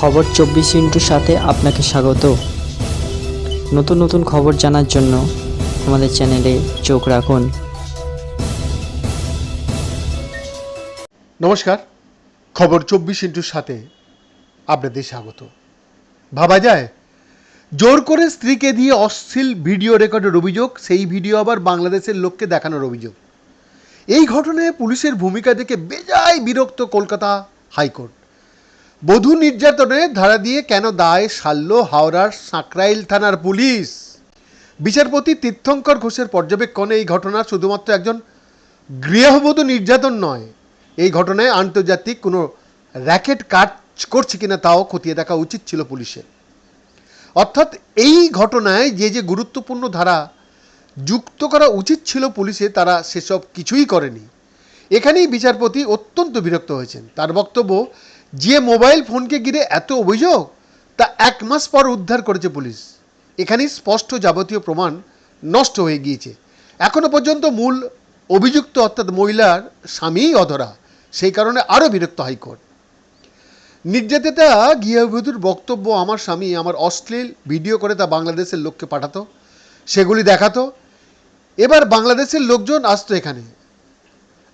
খবর চব্বিশ ইন্টুর সাথে আপনাকে স্বাগত। নতুন নতুন খবর জানার জন্য আমাদের চ্যানেলে চোখ রাখুন। নমস্কার, খবর চব্বিশ ইন্টুর সাথে আপনাদের স্বাগত। ভাবা যায়, জোর করে স্ত্রীকে দিয়ে অশ্লীল ভিডিও রেকর্ডের অভিযোগ, সেই ভিডিও আবার বাংলাদেশের লোককে দেখানোর অভিযোগ। এই ঘটনায় পুলিশের ভূমিকা দেখে বেজায় বিরক্ত কলকাতা হাইকোর্ট। বধূ নির্যাতনের ধারা দিয়ে কেন দায় সারল হাওড়ার সাঁকরাইল থানার পুলিশ? বিচারপতি তীর্থঙ্কর ঘোষের পর্যবেক্ষণে এই ঘটনা শুধুমাত্র একজন গৃহবধূ নির্যাতন নয়, এই ঘটনায় আন্তর্জাতিক কোনো র্যাকেট কাজ করছে কিনা তাও খতিয়ে দেখা উচিত ছিল পুলিশের। অর্থাৎ এই ঘটনায় যে যে গুরুত্বপূর্ণ ধারা যুক্ত করা উচিত ছিল পুলিশে, তারা সেসব কিছুই করেনি। এখানেই বিচারপতি অত্যন্ত বিরক্ত হয়েছেন। তার বক্তব্য যে মোবাইল ফোনকে ঘিরে এত অভিযোগ, তা এক মাস পর উদ্ধার করেছে পুলিশ। এখানেই স্পষ্ট যাবতীয় প্রমাণ নষ্ট হয়ে গিয়েছে। এখনও পর্যন্ত মূল অভিযুক্ত অর্থাৎ মহিলার স্বামীই অধরা। সেই কারণে আরও বিরক্ত হাইকোর্ট। নির্যাতিতা, গৃহবধূর বক্তব্য আমার স্বামী আমার অশ্লীল ভিডিও করে তা বাংলাদেশের লোককে পাঠাতো, সেগুলি দেখাতো। এবার বাংলাদেশের লোকজন আসতো এখানে।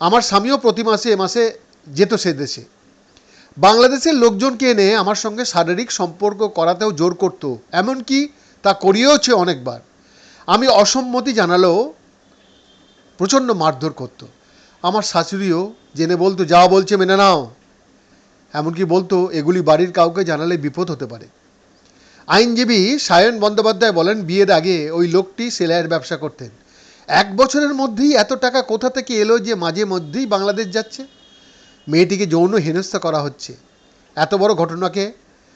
আমার স্বামীও প্রতি মাসে এ মাসে যেত সে দেশে। বাংলাদেশের লোকজনকে এনে আমার সঙ্গে শারীরিক সম্পর্ক করাতেও জোর করতো, এমনকি তা করিয়েওছে অনেকবার। আমি অসম্মতি জানালেও প্রচণ্ড মারধর করতো। আমার শাশুড়িও জেনে বলতো, যা বলছে মেনে নাও। এমনকি বলতো, এগুলি বাড়ির কাউকে জানালে বিপদ হতে পারে। আইনজীবী সায়ন বন্দ্যোপাধ্যায় বলেন, বিয়ের আগে ওই লোকটি সেলাইয়ের ব্যবসা করতেন। এক বছরের মধ্যেই এত টাকা কোথা থেকে এলো যে মাঝে মধ্যেই বাংলাদেশ যাচ্ছে? মেয়েটিকে যৌন হেনস্থা করা হচ্ছে। এত বড় ঘটনাকে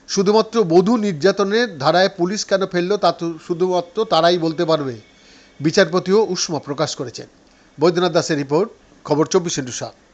শুধুমাত্র বধূ নির্যাতনের ধারায় পুলিশ কেন ফেলল তা তো শুধুমাত্র তারাই বলতে পারবে, বিচারপতিও উষ্মা প্রকাশ করেছেন। বৈদ্যনাথ দাসের রিপোর্ট, খবর চব্বিশ ইন্টু সাত।